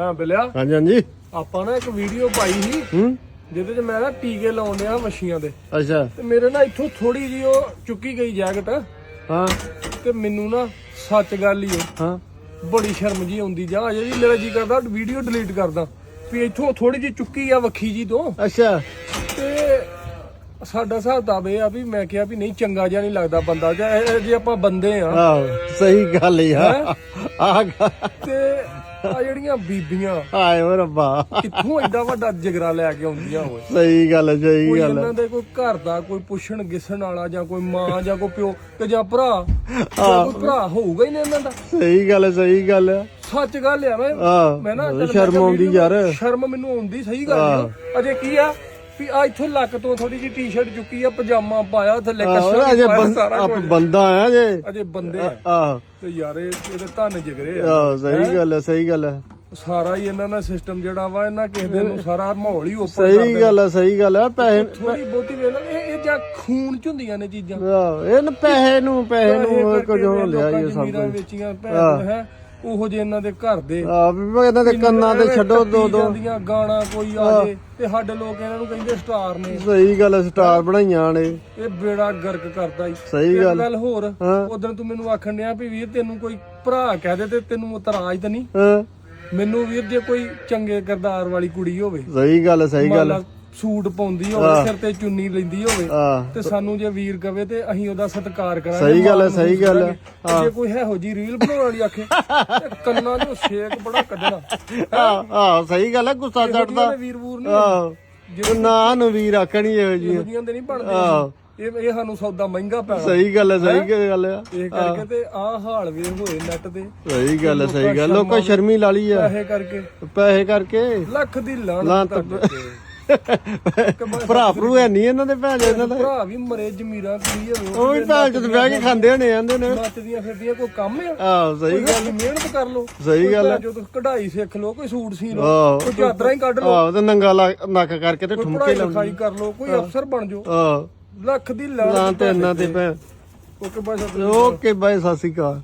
ਹਾਂ ਬਿਲਿਆ। ਹਾਂਜੀ ਹਾਂਜੀ। ਆਪਾਂ ਨਾ ਇੱਕ ਵੀਡੀਓ ਪਾਈ ਸੀ। ਹੂੰ। ਜਿਹਦੇ 'ਚ ਮੈਂ ਨਾ ਟੀਕੇ ਲਾਉਣ ਡਿਆ ਮੱਛੀਆਂ ਦੇ। ਅੱਛਾ। ਤੇ ਮੇਰੇ ਨਾਲ ਇੱਥੋਂ ਥੋੜੀ ਜੀ ਉਹ ਚੁੱਕੀ ਗਈ ਜੈਕਟ। ਹਾਂ। ਤੇ ਮੈਨੂੰ ਨਾ ਸੱਚ ਗੱਲ ਹੀ ਉਹ। ਹਾਂ। ਬੜੀ ਸ਼ਰਮ ਜੀ ਆਉਂਦੀ। ਜਾ ਅਜੇ ਵੀ ਮੇਰਾ ਜੀ ਕਰਦਾ ਵੀਡੀਓ ਡਿਲੀਟ ਕਰਦਾ। ਵੀ ਇੱਥੋਂ ਥੋੜੀ ਜੀ ਚੁੱਕੀ ਆ ਵੱਖੀ ਜੀ ਤੋਂ। ਅੱਛਾ। ਤੇ ਸਾਡਾ ਹਿਸਾਬ ਤਾਂ ਇਹ ਆ ਵੀ ਮੈਂ ਕਿਹਾ ਵੀ ਨਹੀਂ ਚੰਗਾ ਜਿਹਾ ਨਹੀਂ ਲੱਗਦਾ ਬੰਦਾ। ਜਾਂ ਆਪਾਂ ਬੰਦੇ ਆ। ਆਹੋ ਸਹੀ ਗੱਲ ਹੈਂ? ਆ ਤੇ ਆ ਜਿਹੜੀਆਂ ਬੀਬੀਆਂ। ਆਏ ਓ ਰੱਬਾ। ਕਿੱਥੋਂ ਐਡਾ ਵੱਡਾ ਜਿਗਰਾ ਲੈ ਕੇ ਆਉਂਦੀਆਂ ਹੋਏ ਸਹੀ ਗੱਲ ਹੈ, ਸਹੀ ਕੋਈ ਗੱਲ ਹੈ। ਇਹਨਾਂ ਦੇ ਕੋਈ ਘਰ ਦਾ ਕੋਈ ਪੁੱਛਣ ਗਿਸਣ ਵਾਲਾ ਜਾਂ ਕੋਈ ਮਾਂ ਜਾਂ ਕੋਈ ਪਿਓ ਤੇ ਜਾਂ ਭਰਾ? ਜਾਂ ਕੋਈ ਭਰਾ ਹੋਊਗਾ ਹੀ ਨਹੀਂ ਇਹਨਾਂ ਦਾ? ਸਹੀ ਗੱਲ ਹੈ, ਸਹੀ ਗੱਲ ਹੈ। ਸੱਚ ਗੱਲ ਆ ਮੈਂ ਮੈਂ ਨਾ ਚੱਲ ਸ਼ਰਮ ਆਉਂਦੀ ਵੀਡੀਓ- ਯਾਰ। ਸ਼ਰਮ ਮੈਨੂੰ ਆਉਂਦੀ ਸਹੀ ਗੱਲ ਆ ਅਜੇ ਕੀ ਆ? ਵੀ ਆ ਇੱਥੋਂ ਲੱਕ ਤੋਂ ਥੋੜੀ ਜਿਹੀ ਟੀ-ਸ਼ਰਟ ਚੁੱਕੀ ਆ ਪਜਾਮਾ ਪਾਇਆ ਥੱਲੇ ਕੱਛਾ ਅਜੇ ਆਪ ਬੰਦਾ ਆ ਜੇ ਅਜੇ ਬੰਦੇ ਆ। ਆਹ। ਤੇ ਯਾਰ ਇਹ ਇਹਦੇ ਧੰਨ ਜਿਗਰੇ ਆ। ਆਹ ਸਹੀ ਗੱਲ ਹੈ ਸਹੀ ਗੱਲ ਹੈ ਸਾਰਾ ਹੀ ਇਹਨਾਂ ਦਾ ਸਿਸਟਮ ਜਿਹੜਾ ਵਾ ਇਹਨਾਂ ਕਿਸੇ ਦੇ ਨੂੰ ਸਾਰਾ ਮਾਹੌਲ ਹੀ ਉੱਪਰ ਸਹੀ ਗੱਲ ਹੈ ਸਹੀ ਗੱਲ ਹੈ ਪੈਸੇ ਥੋੜੀ ਬਹੁਤੀ ਵੇਖ ਲੈ ਇਹ ਇਹ ਜਾਂ ਖੂਨ ਚ ਹੁੰਦੀਆਂ ਨੇ ਚੀਜ਼ਾਂ। ਆਹ, ਇਹ ਨਾ ਪੈਸੇ ਨੂੰ ਪੈਸੇ ਨੂੰ ਕੁਝ ਹੋ ਲਿਆ ਇਹ ਸਭ ਕੁਝ ਵੇਚੀਆਂ ਭੈਣ ਹੈ? ਉਹੋ ਜੇ ਇਹਨਾਂ ਦੇ ਘਰ ਦੇ ਆ ਵੀ ਮੈਂ ਇਹਨਾਂ ਦੇ ਕੰਨਾਂ ਤੇ ਛੱਡੋ ਦੋ ਦੋ ਜਾਂਦੀਆਂ ਗਾਣਾ ਕੋਈ ਆ ਜੇ ਤੇ ਸਾਡੇ ਲੋਕ ਇਹਨਾਂ ਨੂੰ ਕਹਿੰਦੇ ਸਟਾਰ ਨੇ। ਸਹੀ ਗੱਲ ਹੈ, ਸਟਾਰ ਬਣਾਈਆਂ ਨੇ। ਇਹ ਬੇੜਾ ਗਰਕ ਕਰਦਾ ਈ। ਸਹੀ ਗੱਲ। ਗੱਲ ਹੋਰ ਹਾਂ। ਉਦੋਂ ਤੂੰ ਮੈਨੂੰ ਆਖਣ ਡਿਆ ਵੀ ਵੀਰ ਤੈਨੂੰ ਕੋਈ ਭਰਾ ਕਹਿ ਦੇ ਤੇ ਤੈਨੂੰ ਇਤਰਾਜ਼ ਤਾਂ ਨਹੀਂ। ਹਾਂ। ਮੈਨੂੰ ਵੀਰ ਜੇ ਕੋਈ ਚੰਗੇ ਕਿਰਦਾਰ ਵਾਲੀ ਕੁੜੀ ਹੋਵੇ। ਸਹੀ ਗੱਲ ਹੈ, ਸਹੀ ਗੱਲ ਸੂਟ ਪਾਉਂਦੀ ਹੋਵੇ ਸਿਰ ਤੇ ਚੁੰਨੀ ਲੈਂਦੀ ਹੋਵੇ ਆ ਤੇ ਸਾਨੂੰ ਜੇ ਵੀਰ ਕਵੇ ਤੇ ਅਸੀਂ ਉਹਦਾ ਸਤਿਕਾਰ ਕਰਾਂਗੇ ਸਹੀ ਗੱਲ ਹੈ, ਸਹੀ ਗੱਲ ਹੈ। ਜੇ ਕੋਈ ਇਹੋ ਜੀ ਰੀਲ ਬਣਾਉਣ ਵਾਲੀ ਆਖੇ ਕੰਨਾਂ 'ਚੋਂ ਛੇਕ ਬੜਾ ਕੱਢਣਾ। ਆ ਆ ਸਹੀ ਗੱਲ ਹੈ ਗੁੱਸਾ ਚੜਦਾ। ਵੀਰ ਵੂਰ ਨਹੀਂ ਜੇ ਨਾ ਨੂੰ ਵੀਰ ਆਖਣੀ ਇਹੋ ਜੀ ਇਹੋ ਦੇ ਨਹੀਂ ਬਣਦੇ ਆਹ। ਇਹ ਇਹ ਸਾਨੂੰ ਸੌਦਾ ਮਹਿੰਗਾ ਪੈਣਾ। ਸਹੀ ਗੱਲ ਹੈ ਸਹੀ ਗੱਲ ਹੈ ਇਹ ਕਰਕੇ ਤੇ ਆਹ ਹਾਲ ਵੇ ਹੋਏ ਨੈਟ ਤੇ। ਸਹੀ ਗੱਲ ਹੈ ਸਹੀ ਗੱਲ ਲੋਕਾਂ ਸ਼ਰਮੀ ਲਾ ਲਈ ਆ ਪੈਸੇ ਕਰਕੇ। ਪੈਸੇ ਕਰਕੇ। ਲੱਖ ਦੀ ਲਾਣ ਲਾਹਨਤ। ਭਰਾ ਭਰੂ ਹੈ ਨਹੀਂ ਇਹਨਾਂ ਦੇ ਭੈਣ ਚੋਦ ਇਹਨਾਂ ਦੇ। ਭਰਾ ਵੀ ਮਰੇ ਜਮੀਰਾ ਕੀ ਹੋਵੇ ਉਹ ਵੀ ਭੈਣ ਚੋਦ ਬਹਿ ਕੇ ਖਾਂਦੇ ਹੋਣੇ ਆਂਦੇ ਨੇ। ਨੱਚਦੀਆਂ ਫਿਰਦੀਆਂ ਕੋਈ ਕੰਮ ਆ? ਆਹ ਸਹੀ ਗੱਲ। ਮਿਹਨਤ ਕਰ ਲੋ ਸਹੀ ਗੱਲ ਹੈ। ਜੋ ਤੁਸੀਂ ਕਢਾਈ ਸਿੱਖ ਲੋ ਕੋਈ ਸੂਟ ਸੀ ਲੋ ਆਹ। ਕੋਈ ਚਾਦਰਾਂ ਹੀ ਕੱਢ ਲੋ ਆਹ ਤੇ ਨੰਗਾ ਨੱਕ ਕਰਕੇ ਤੇ ਠੁਮਕੇ ਲਾਉਂਦੇ ਕਰ ਲੋ ਕੋਈ ਅਫਸਰ ਬਣ ਜਾਓ। ਆਹ। ਲੱਖ ਦੀ ਲਾਂ ਤੇ ਇਹਨਾਂ ਤੇ ਭੈਣ। ਓਕੇ ਬਾਈ ਓਕੇ ਬਾਈ ਸਤਿ ਸ਼੍ਰੀ ਅਕਾਲ।